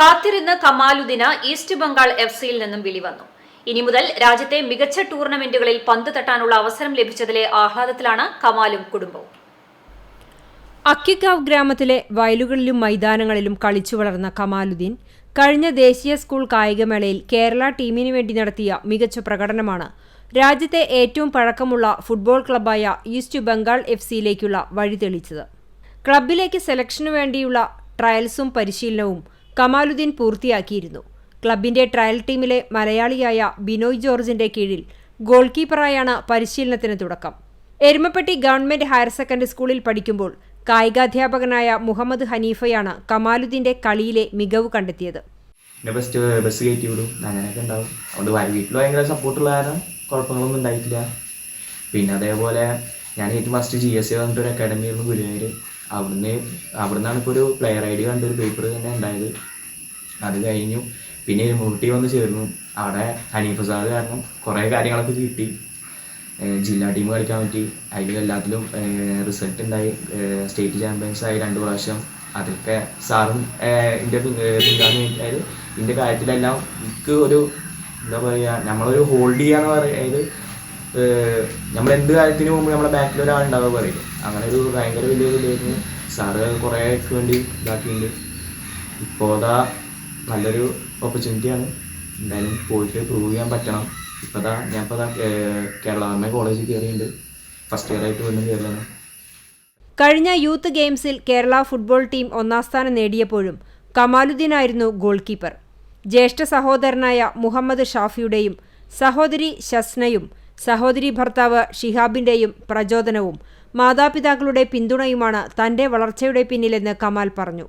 കാത്തിരുന്ന് കമാലുദ്ദീന് east Bengal F സിയിൽ നിന്നും വിളിവന്നു. ഇനി മുതൽ രാജ്യത്തെ മികച്ച ടൂർണമെന്റുകളിൽ പന്ത് തട്ടാനുള്ള അവസരം ലഭിച്ചതിലെ ആഹ്ലാദത്തിലാണ് കമാലും കുടുംബവും. അക്കിക്കാവ് ഗ്രാമത്തിലെ വയലുകളിലും മൈതാനങ്ങളിലും കളിച്ചു വളർന്ന കമാലുദ്ദീൻ കഴിഞ്ഞ ദേശീയ സ്കൂൾ കായികമേളയിൽ കേരള ടീമിന് വേണ്ടി നടത്തിയ മികച്ച പ്രകടനമാണ് രാജ്യത്തെ ഏറ്റവും പഴക്കമുള്ള ഫുട്ബോൾ ക്ലബ്ബായ ഈസ്റ്റ് ബംഗാൾ എഫ് സിയിലേക്കുള്ള വഴി തെളിച്ചത്. ക്ലബിലേക്ക് സെലക്ഷനു വേണ്ടിയുള്ള ട്രയൽസും പരിശീലനവും കമാലുദ്ദീൻ പൂർത്തിയാക്കിയിരുന്നു. ക്ലബിന്റെ ട്രയൽ ടീമിലെ മലയാളിയായ ബിനോയ് ജോർജിന്റെ കീഴിൽ ഗോൾ കീപ്പറായാണ് പരിശീലനത്തിന് തുടക്കം. എരുമപ്പെട്ടി ഗവൺമെന്റ് ഹയർ സെക്കൻഡറി സ്കൂളിൽ പഠിക്കുമ്പോൾ കായികാധ്യാപകനായ മുഹമ്മദ് ഹനീഫയാണ് കമാലുദ്ദീന്റെ കളിയിലെ മികവ് കണ്ടെത്തിയത്. പിന്നെ സപ്പോർട്ടുള്ള ഉണ്ടായിട്ടില്ല. പിന്നെ അതേപോലെ ഞാൻ ഏറ്റവും ഫസ്റ്റ് ജി എസ് എ വന്നിട്ടൊരു ഒരു അക്കാഡമി ആയിരുന്നു ഗുരുവായൂർ അവിടുന്ന് അവിടുന്നാണ് ഇപ്പോൾ ഒരു പ്ലെയർ ഐ ഡി കണ്ടൊരു പേപ്പർ തന്നെ ഉണ്ടായത്. അത് കഴിഞ്ഞു. പിന്നെ മൂട്ടി വന്ന് ചേർന്നു. അവിടെ ഹനീഫ് സാദ് കാരണം കുറേ കാര്യങ്ങളൊക്കെ കിട്ടി. ജില്ലാ ടീം കളിക്കാൻ പറ്റി. അതിൽ എല്ലാത്തിലും റിസൾട്ട് ഉണ്ടായി. സ്റ്റേറ്റ് ചാമ്പ്യൻസ് ആയി രണ്ട് പ്രാവശ്യം. അതൊക്കെ സാറും എന്റെ പിന്താന്ന് എന്റെ കാര്യത്തിലെല്ലാം എനിക്ക് ഒരു എന്താ പറയുക നമ്മളൊരു ഹോൾഡ് ചെയ്യുക എന്ന് പറയുന്നത് നമ്മൾ എന്ത് കാര്യത്തിന് മുമ്പ് നമ്മളെ ബാക്കിൽ ഒരാളുണ്ടാവുക പറയും. അങ്ങനെ ഒരു ഭയങ്കര വലിയ ഇതിലായിരുന്നു സാറ് കുറേക്ക് വേണ്ടി ഇതാക്കിയിട്ടുണ്ട്. ഇപ്പോൾ അതാ നല്ലൊരു ഓപ്പർച്യൂണിറ്റിയാണ് എന്തായാലും പോയിട്ട് പ്രൂവ് ചെയ്യാൻ പറ്റണം. ഇപ്പോൾ അതാ ഞാൻ ഇപ്പോൾ കേരള ഗവൺമെന്റ് കോളേജിൽ കയറിയിട്ടുണ്ട് ഫസ്റ്റ് ഇയർ ആയിട്ട് വീണ്ടും കയറിയാണ് കഴിഞ്ഞ യൂത്ത് ഗെയിംസിൽ കേരള ഫുട്ബോൾ ടീം ഒന്നാം സ്ഥാനം നേടിയപ്പോഴും കമാലുദ്ദീനായിരുന്നു ഗോൾ കീപ്പർ ജ്യേഷ്ഠ സഹോദരനായ മുഹമ്മദ് ഷാഫിയുടെയും സഹോദരി ഷസ്നയും സഹോദരി ഭർത്താവ് ഷിഹാബിന്റെയും പ്രചോദനവും മാതാപിതാക്കളുടെ പിന്തുണയുമാണ് തന്റെ വളർച്ചയുടെ പിന്നിലെന്ന് കമാൽ പറഞ്ഞു.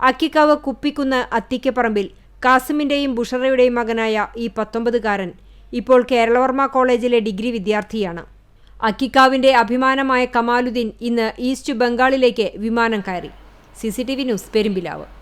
അക്കിക്കാവ് കുപ്പിക്കുന്ന് അത്തിക്കപ്പറമ്പിൽ കാസിമിന്റെയും ബുഷറയുടെയും മകനായ ഈ പത്തൊമ്പതുകാരൻ ഇപ്പോൾ കേരളവർമ്മ കോളേജിലെ ഡിഗ്രി വിദ്യാർത്ഥിയാണ്. അക്കിക്കാവിന്റെ അഭിമാനമായ കമാലുദ്ദീൻ ഇന്ന് ഈസ്റ്റ് ബംഗാളിലേക്ക് വിമാനം കയറി. C news Perumpilavu.